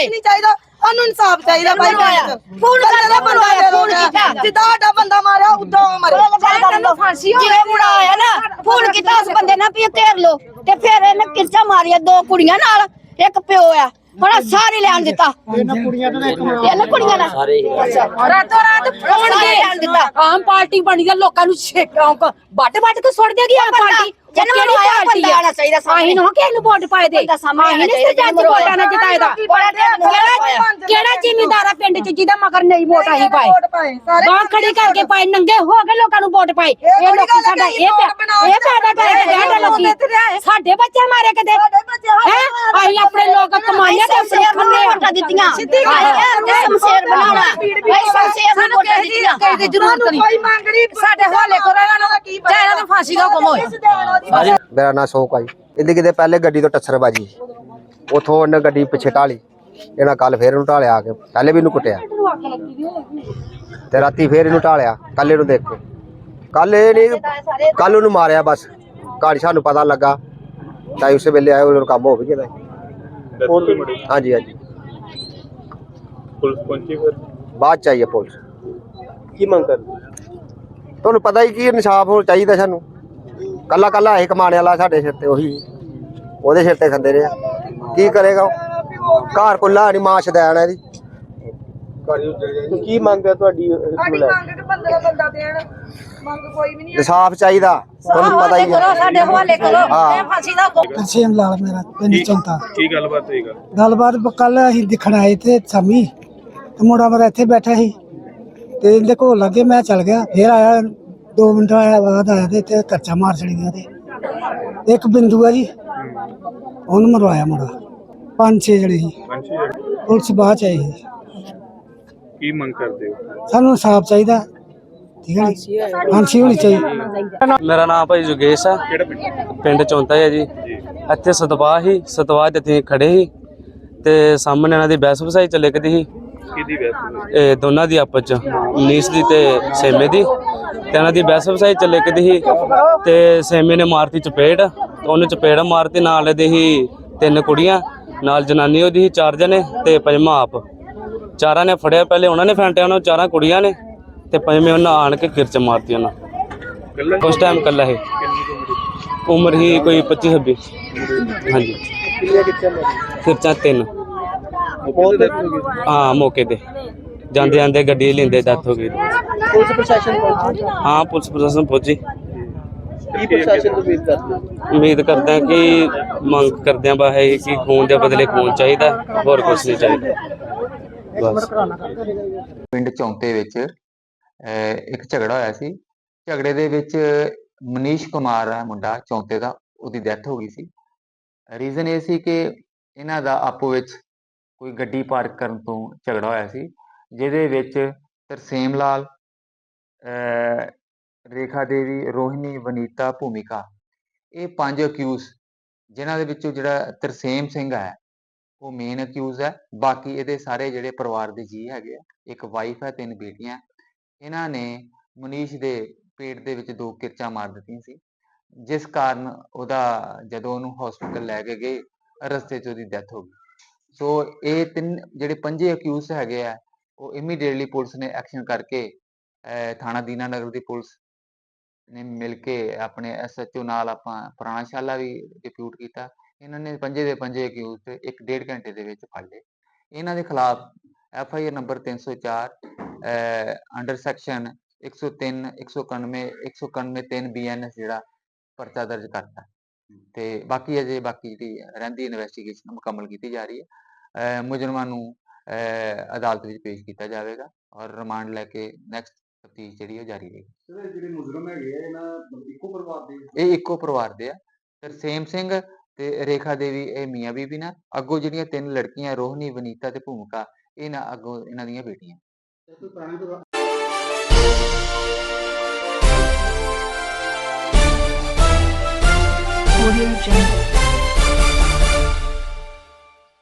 ਓਏ ਨਹੀਂ ਚਾਹੀਦਾ। ਸਾਨੂੰ ਇਨਸਾਫ ਚਾਹੀਦਾ ਭਾਈ ਬਣਵਾਇਆ। ਫੋਨ ਬੰਦੇ ਦਾ ਬਣਵਾਇਆ, ਫੋਨ ਕੀਤਾ। ਜਿੱਦਾਂ ਸਾਡਾ ਬੰਦਾ ਮਾਰਿਆ ਉਦਾਂ ਉਹ ਮਰੇ। ਤੈਨੂੰ ਫਾਂਸੀ ਹੋ ਜਿਵੇਂ ਮੁੰਡਾ ਆਇਆ ਨਾ ਫੋਨ ਕੀਤਾ ਉਸ ਬੰਦੇ ਨਾਲ ਵੀ ਇਹ ਘੇਰ ਲੋ ਤੇ ਫਿਰ ਇਹਨੇ ਕਿਰਚਾ ਮਾਰੀਆ ਦੋ ਕੁੜੀਆਂ ਨਾਲ। ਇੱਕ ਪਿਓ ਆ। ਹੁਣ ਆਹ ਸਾਰੇ ਲੈਣ ਦਿੱਤਾ। ਇਹਨਾਂ ਕੁੜੀਆਂ ਦਾ ਇਹਨਾਂ ਕੁੜੀਆਂ ਦਾ ਰਾਤੋਂ ਰਾਤ ਫੋਨ ਸਾਰੇ ਲੈਣ ਦਿੱਤਾ। ਆਮ ਪਾਰਟੀ ਬਣੀ ਆ ਲੋਕਾਂ ਨੂੰ ਛੇਕਾਂ ਵੱਟ ਵੱਟ ਕੇ ਸੁੱਟ ਦੇਗੀ ਆਮ ਪਾਰਟੀ। ਜਿਹਨੂੰ ਕਿਹੜੀ ਮਰਵਾਇਆ ਪਾਰਟੀ ਬੰਦਾ ਆਉਣਾ ਚਾਹੀਦਾ ਸਾਹਮਣੇ। ਆਹੀਂ ਨੂੰ ਕਿਸੇ ਨੂੰ ਵੋਟ ਪਾਏ ਦੇ। ਬੰਦਾ ਸਾਹਮਣੇ ਆਹੀਂ ਆਉਣਾ ਨੇ ਚਾਹੀਦਾ, ਸਰਜੰਚ ਜਿਹਨੂੰ ਵੋਟਾਂ ਨਾਲ ਜਿਤਾਏ ਦਾ ਕਿਹੜਾ ਕਿਹੜਾ ਜ਼ਿਮੀਂਦਾਰ ਆ ਪਿੰਡ ਚ ਜਿਹਦਾ ਮਗਰ ਨਹੀਂ ਵੋਟ ਆਹੀ ਪਾਏ? ਵੋਟ ਪਾਏ ਸਾਰੇ ਬਾਹ ਖੜੀ ਕਰਕੇ ਪਾਏ ਨੰਗੇ ਹੋ ਕੇ ਲੋਕਾਂ ਨੂੰ ਵੋਟ ਪਾਏ। ਇਹ ਬੜੀ ਲੋਕੀ ਗੱਲ ਸਾਡਾ ਹੈ, ਇਹ ਪਿਆ ਬਣਾਓ ਇਹ ਪੈਦਾ ਕਰਕੇ ਕਹਿੰਦੇ ਲੋਕੀ ਸਾਡੇ ਬੱਚੇ ਮਾਰੇ ਕਦੇ ਹੈ? ਅਸੀਂ ਆਪਣੇ ਲੋਕ ਕਮਾਈਆਂ ਤੇ ਆਪਣੇ ਖੰਨੇ ਵੋਟਾਂ ਦਿੱਤੀਆਂ। ਸਿੱਧੀ ਗੱਲ ਹੈ। ਸ਼ਮਸ਼ੇਰ ਬਣਾਉਣਾ। ਭਾਈ ਸ਼ਮਸ਼ੇਰ ਨੂੰ ਵੋਟਾਂ ਦਿੱਤੀਆਂ। ਕਿਸੇ ਦੀ ਜ਼ਰੂਰਤ ਨਹੀਂ। ਕੋਈ ਸਾਡੇ ਹਵਾਲੇ ਨੂੰ ਚਾਹੇ ਇਹਨਾਂ ਨੂੰ ਹੁਕਮ ਮੇਰਾ ਨਾਂ ਸ਼ੌਕ ਆ ਜੀ। ਇਹਦੀ ਕਿਤੇ ਪਹਿਲੇ ਗੱਡੀ ਤੋਂ ਟੱਸਰ ਬਾਜੀ ਉਥੋਂ ਉਹਨੇ ਗੱਡੀ ਪਿੱਛੇ ਢਾਲੀ। ਇਹਨਾਂ ਕੱਲ ਫੇਰ ਇਹਨੂੰ ਢਾਲਿਆ ਆ ਕੇ। ਪਹਿਲੇ ਵੀ ਇਹਨੂੰ ਕੁੱਟਿਆ। ਤੇ ਰਾਤੀ ਫੇਰ ਇਹਨੂੰ ਢਾਲਿਆ। ਕੱਲ ਇਹਨੂੰ ਦੇਖੋ। ਕੱਲ ਇਹ ਨਹੀਂ ਕੱਲ ਉਹਨੂੰ ਮਾਰਿਆ ਬਸ। ਘਾੜੀ ਸਾਨੂੰ ਪਤਾ ਲੱਗਾ। ਤਾਂ ਉਸੇ ਵੇਲੇ ਆਏ ਉਹਨੂੰ ਕੰਮ ਹੋ ਵੀ ਗਿਆ। ਹਾਂਜੀ ਹਾਂਜੀ। ਪੁਲਿਸ ਪਹੁੰਚੀ ਫਿਰ? ਬਾਅਦ ਚ ਆਈ ਹੈ ਪੁਲਿਸ। ਕੀ ਮੰਗ ਕਰ ਤੁਹਾਨੂੰ ਪਤਾ ਹੀ ਕੀ ਇਨਸਾਫ ਹੋ ਚਾਹੀਦਾ ਸਾਨੂੰ। ਕੱਲਾ ਕੱਲਾ ਇਹ ਕਮਾਣੇ ਵਾਲਾ ਸਾਡੇ ਸਿਰ ਤੇ ਉਹੀ। ਉਹਦੇ ਸਿਰ ਤੇ ਖੰਦੇ ਰਹੇ। ਕੀ ਕਰੇਗਾ ਉਹ? ਘਰ ਕੁੱਲਾ ਨਹੀਂ ਮਾਂ ਸ਼ਦੈਣ ਹੈ ਇਹਦੀ। ਕੀ ਮੰਗ ਹੈ ਤੁਹਾਡੀ ਇਸ ਨੂੰ ਸਾਡੀ ਲੈ? ਮੰਗ ਕਿ ਬੰਦੇ ਦਾ ਬੰਦਾ ਦੇਣ। ਮੰਗ ਕੋਈ ਵੀ ਨਹੀਂ ਇਨਸਾਫ ਚਾਹੀਦਾ। ਤੁਹਾਨੂੰ ਪਤਾ ਹੀ ਹੈ ਸਾਡੇ ਹਵਾਲੇ ਕਰੋ। ਹਾਂ। ਇਹ ਫਾਂਸੀ ਦਾ ਹੁਕਮ ਤਰਸੇਮ ਲਾਲ ਮੇਰਾ ਪਿੰਡ ਚੌਂਤਾ। ਕੀ ਗੱਲਬਾਤ ਹੋਈ ਗੱਲ। ਗੱਲਬਾਤ ਕੱਲ ਅਸੀਂ ਦਿਖਣ ਆਏ ਤੇ ਸ਼ਾਮੀ। ਤੇ ਮੁੰਡਾ ਮੇਰਾ ਇੱਥੇ ਬੈਠਾ ਸੀ। ਤੇ ਇਹਦੇ ਕੋਲ ਲੱਗੇ ਮੈਂ ਚੱਲ ਗਿਆ। ਫੇਰ ਆਇਆ 2 ਮਿੰਟ ਆਇਆ ਬਾਅਦ ਆਇਆ ਤੇ ਇੱਥੇ ਕਰਚਾ ਮਾਰ ਛੜੀ ਗਿਆ ਤੇ। ਇੱਕ ਬਿੰਦੂ ਆ ਜੀ ਉਹਨੂੰ ਮਰਵਾਇਆ ਮੁੰਡਾ। ਪੰਜ ਛੇ ਜਣੇ ਸੀ। ਪੁਲਿਸ ਬਾਅਦ ਚ ਆਈ ਸੀ। ਕੀ ਮੰਗ ਕਰਦੇ ਹੋ? ਸਾਨੂੰ ਇਨਸਾਫ ਚਾਹੀਦਾ। ਠੀਕ ਹੈ ਜੀ? ਫਾਂਸੀ ਹੋਣੀ ਚਾਹੀਦੀ। ਮੇਰਾ ਨਾਮ ਭਾਈ ਜੁਗੇਸ਼ ਆ। ਕਿਹੜਾ ਪਿੰਡ? ਚੌਂਤਾ ਹੈ ਜੀ। ਇੱਥੇ ਸਤਵਾਹ ਹੀ ਸਤਵਾਹ ਤੇ ਖੜੇ ਸੀ। ਤੇ ਸਾਹਮਣੇ ਇਹਨਾਂ ਦੀ ਬਹਿਸ ਵਸਾਈ ਚੱਲੇ ਕਦੀ ਸੀ। ਕਿਹਦੀ ਵੈਸ ਇਹ ਦੋਨਾਂ ਦੀ ਆਪਸ ਚ ਨੀਸ ਦੀ ਤੇ ਸੇਮੇ ਦੀ। ਤੇ ਇਹਨਾਂ ਦੀ ਬਹਿਸ ਵਸਾਈ ਚੱਲੇ ਕਦੀ ਸੀ ਤੇ ਸੇਮੇ ਨੇ ਮਾਰਤੀ ਚਪੇੜ ਉਹਨੇ ਚਪੇੜ ਮਾਰਤੀ ਨਾਲ ਇਹਦੇ ਹੀ ਤਿੰਨ ਕੁੜੀਆਂ ਨਾਲ ਜਨਾਨੀ ਉਹਦੀ ਸੀ ਚਾਰ ਜਣੇ ਤੇ ਪੰਜਵਾਂ ਆਪ। ਚਾਰਾਂ ਨੇ ਫੜਿਆ ਪਹਿਲੇ ਉਹਨਾਂ ਨੇ ਫੈਂਟਿਆ ਉਹਨਾਂ ਚਾਰਾਂ ਕੁੜੀਆਂ ਨੇ ਤੇ ਪੰਜਵੇਂ ਉਹਨਾਂ ਆਣ ਕੇ ਕਿਰਚ ਮਾਰਤੀ ਉਹਨਾਂ। ਉਸ ਟਾਈਮ ਕੱਲਾ ਹੈ ਉਮਰ ਹੀ ਕੋਈ 25 26 ਹਾਂਜੀ। ਕਿਰਚਾਂ ਤਿੰਨ। ਹਾਂ ਮੌਕੇ ਤੇ। ਜਾਂਦੇ ਜਾਂਦੇ ਗੱਡੀ ਲੈਂਦੇ ਡੈਥ ਹੋ ਗਈ। ਪੁਲਿਸ ਪ੍ਰਸ਼ਾਸਨ ਪਹੁੰਚੀ ਹਾਂ ਪੁਲਿਸ ਪ੍ਰਸ਼ਾਸਨ ਪਹੁੰਚੀ। ਕੀ ਪ੍ਰਸ਼ਾਸਨ ਤੋਂ ਉਮੀਦ ਕਰਦੇ ਹੋ? ਉਮੀਦ ਕਰਦੇ ਹਾਂ ਕਿ ਮੰਗ ਕਰਦੇ ਹਾਂ ਬਾ ਹੈ ਕਿ ਖੂਨ ਦੇ ਬਦਲੇ ਖੂਨ ਚਾਹੀਦਾ ਹੋਰ ਕੁਝ ਨਹੀਂ ਚਾਹੀਦਾ। ਬਸ ਪਿੰਡ ਚੌਂਤੇ ਵਿੱਚ ਇੱਕ ਝਗੜਾ ਹੋਇਆ ਸੀ। ਝਗੜੇ ਦੇ ਵਿੱਚ ਮਨੀਸ਼ ਕੁਮਾਰ ਹੈ ਮੁੰਡਾ ਚੌਂਤੇ ਦਾ ਉਹਦੀ ਡੈਥ ਹੋ ਗਈ ਸੀ। ਰੀਜ਼ਨ ਇਹ ਸੀ ਕਿ ਇਹਨਾਂ ਦਾ ਆਪੋ ਵਿੱਚ ਕੋਈ ਗੱਡੀ ਪਾਰਕ ਕਰਨ ਤੋਂ ਝਗੜਾ ਹੋਇਆ ਸੀ ਜਿਹਦੇ ਵਿੱਚ ਤਰਸੇਮ ਲਾਲ ਅਹ, ਰੇਖਾ ਦੇਵੀ ਰੋਹਿਣੀ ਵਨੀਤਾ ਭੂਮਿਕਾ ਇਹ ਪੰਜ ਅਕਿਊਜ਼ ਜਿਨ੍ਹਾਂ ਦੇ ਵਿੱਚੋਂ ਜਿਹੜਾ ਤਰਸੇਮ ਸਿੰਘ ਹੈ ਉਹ ਮੇਨ ਅਕਿਊਜ਼ ਹੈ। ਬਾਕੀ ਇਹਦੇ ਸਾਰੇ ਜਿਹੜੇ ਪਰਿਵਾਰ ਦੇ ਜੀ ਹੈਗੇ ਆ ਇੱਕ ਵਾਈਫ ਹੈ ਤਿੰਨ ਬੇਟੀਆਂ ਇਹਨਾਂ ਨੇ ਮਨੀਸ਼ ਦੇ ਪੇਟ ਦੇ ਵਿੱਚ ਦੋ ਕਿਰਚਾਂ ਮਾਰ ਦਿੱਤੀਆਂ ਸੀ। ਜਿਸ ਕਾਰਨ ਉਹਦਾ ਜਦੋਂ ਉਹਨੂੰ ਹਸਪੀਟਲ ਲੈ ਕੇ ਗਏ ਰਸਤੇ 'ਚ ਉਹਦੀ ਡੈਥ ਹੋ ਗਈ। ਸੋ ਇਹ ਤਿੰਨ ਜਿਹੜੇ ਪੰਜੇ ਅਕਿਊਜ਼ ਹੈਗੇ ਆ, ਉਹ ਇਮੀਡੀਏਟਲੀ ਪੁਲਿਸ ਨੇ ਐਕਸ਼ਨ ਕਰਕੇ ਥਾਣਾ ਦੀਨਾਨਗਰ ਦੀ ਪੁਲਿਸ ਨੇ ਮਿਲ ਕੇ ਆਪਣੇ ਐਸਐਚਓ ਨਾਲ ਆਪਾਂ ਪੁਰਾਣਾ ਵੀ ਡਿਪਿਊਟ ਕੀਤਾ। ਇਹਨਾਂ ਨੇ ਪੰਜੇ ਦੇ ਪੰਜੇ ਅਕਿਊਜ਼ ਤੇ ਇੱਕ ਡੇਢ ਘੰਟੇ ਦੇ ਵਿੱਚ ਫੜ ਲਏ। ਇਹਨਾਂ ਦੇ ਖਿਲਾਫ F I R number 304 under section 103 191 191 3 BNS ਜਿਹੜਾ ਪਰਚਾ ਦਰਜ ਕਰਤਾ। ਤੇ ਬਾਕੀ ਅਜੇ ਬਾਕੀ ਜਿਹੜੀ ਰਹਿੰਦੀ ਇਨਵੈਸਟੀਗੇਸ਼ਨ ਮੁਕੰਮਲ ਕੀਤੀ ਜਾ ਰਹੀ ਹੈ। ਮੁਜਰਮਾਂ ਨੂੰ ਅਦਾਲਤ ਵਿੱਚ ਪੇਸ਼ ਕੀਤਾ ਜਾਵੇਗਾ ਔਰ ਰਿਮਾਂਡ ਲੈ ਕੇ ਨੈਕਸਟ ਤਫਤੀਸ਼ ਜਿਹੜੀ ਉਹ ਜਾਰੀ ਰਹੇਗੀ। ਜਿਹੜੇ ਮੁਜਰਮ ਹੈਗੇ ਆ ਇਹਨਾਂ ਇੱਕੋ ਪਰਿਵਾਰ ਦੇ ਇਹ ਇੱਕੋ ਪਰਿਵਾਰ ਦੇ ਆ। ਤਰਸੇਮ ਸਿੰਘ ਤੇ ਰੇਖਾ ਦੇਵੀ ਇਹ ਮੀਆਂ ਬੀਬੀ ਨਾ ਅੱਗੋਂ ਜਿਹੜੀਆਂ ਤਿੰਨ ਲੜਕੀਆਂ ਰੋਹਨੀ ਵਨੀਤਾ ਤੇ ਭੂਮਿਕਾ ਇਹ ਨਾ ਅੱਗੋਂ ਇਹਨਾਂ ਦੀਆਂ ਬੇਟੀਆਂ। Audio Jungle.